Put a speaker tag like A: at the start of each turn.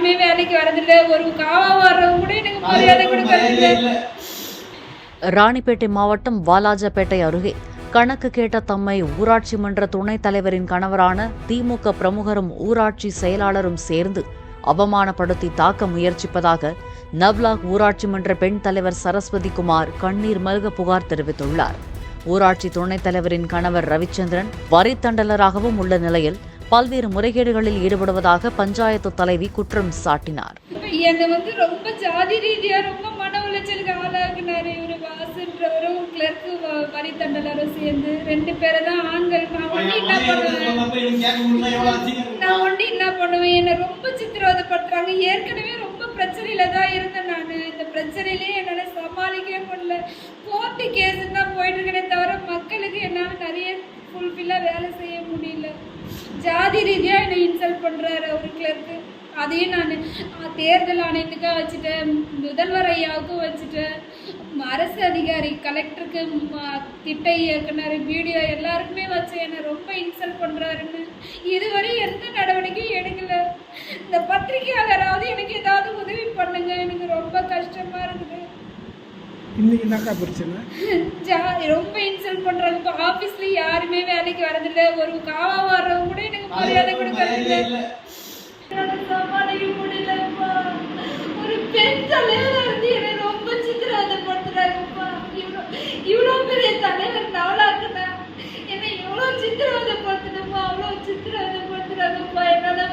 A: யாருமே வேலைக்கு வரதில்ல ஒரு காவா வர்றவங்க கூட எனக்கு மரியாதை கொடுக்கறதில்ல
B: ராணிப்பேட்டை மாவட்டம் வாலாஜாபேட்டை அருகே கணக்கு கேட்ட தம்மை ஊராட்சி மன்ற துணைத் தலைவரின் கணவரான திமுக பிரமுகரும் ஊராட்சி செயலாளரும் சேர்ந்து அவமானப்படுத்தி தாக்க முயற்சிப்பதாக நவ்லாக் ஊராட்சி மன்ற பெண் தலைவர் சரஸ்வதி குமார் கண்ணீர் மல்க புகார் தெரிவித்துள்ளார். ஊராட்சி துணைத் தலைவரின் கணவர் ரவிச்சந்திரன் வரித்தண்டலராகவும் உள்ள நிலையில் பல்வேறு முறைகேடுகளில் ஈடுபடுவதாக பஞ்சாயத்து தலைவி குற்றம் சாட்டினார்.
A: என்னை வந்து ரொம்ப ஜாதி ரீதியா ரொம்ப மன உளைச்சலுக்கு ஆளாக்குனாரு இவரு. வாசுன்றவரும் கிளர்க்கு வரி தண்டலரும் சேர்ந்து ரெண்டு பேரை தான் ஆண்கள் நான் ஒண்ணு என்ன பண்ணுவேன்? நான் ஒண்டி என்ன பண்ணுவேன்? என்னை ரொம்ப சித்திரவதைப்படுத்துறாங்க. ஏற்கனவே ரொம்ப பிரச்சனையில தான் இருந்தேன் நான். இந்த பிரச்சனையிலே என்னால சமாளிக்கவே முடியல. கோர்ட்டு கேஸ் தான் போயிட்டு இருக்கேனே தவிர ஜாதி ரீதியாக என்னை இன்சல்ட் பண்ணுறாரு ஒரு கிளர்க்கு அதையும் நான் தேர்தல் ஆணையத்துக்காக வச்சுட்டேன் முதல்வர் ஐயாவுக்கும் வச்சுட்டேன் அரசு அதிகாரி கலெக்டருக்கு திட்ட இயக்குனர் வீடியோ எல்லாருக்குமே வச்சு என்னை ரொம்ப இன்சல்ட் பண்ணுறாருன்னு இதுவரை எந்த நடவடிக்கையும் எடுக்கலை. இந்த பத்திரிகையாளராவது எனக்கு ஏதாவது உதவி பண்ணுங்க எனக்கு ரொம்ப கஷ்டமாக இருக்குது.
C: இன்னைக்கு என்னக்கா பிரச்சனை?
A: ஜா ரொம்ப இன்சல்ட் பண்றாங்க இப்போ ஆஃபீஸ்ல யாருமே வேலைக்கு வரதில்ல. ஒரு காவா வர்றவங்க கூட எனக்கு மரியாதை கொடுக்கறதில்ல சமாளிக்க முடியலப்பா. ஒரு பெண் தலைவர் இருந்து என்னை ரொம்ப சித்திரவதைப்படுத்துறாங்கப்பா. இவ்வளோ இவ்வளோ பெரிய தலைவர் நாளாக்குனா என்னை எவ்வளோ சித்திரவதைப்படுத்தணுமோ அவ்வளோ சித்திரவதைப்படுத்துறாங்கப்பா. என்னால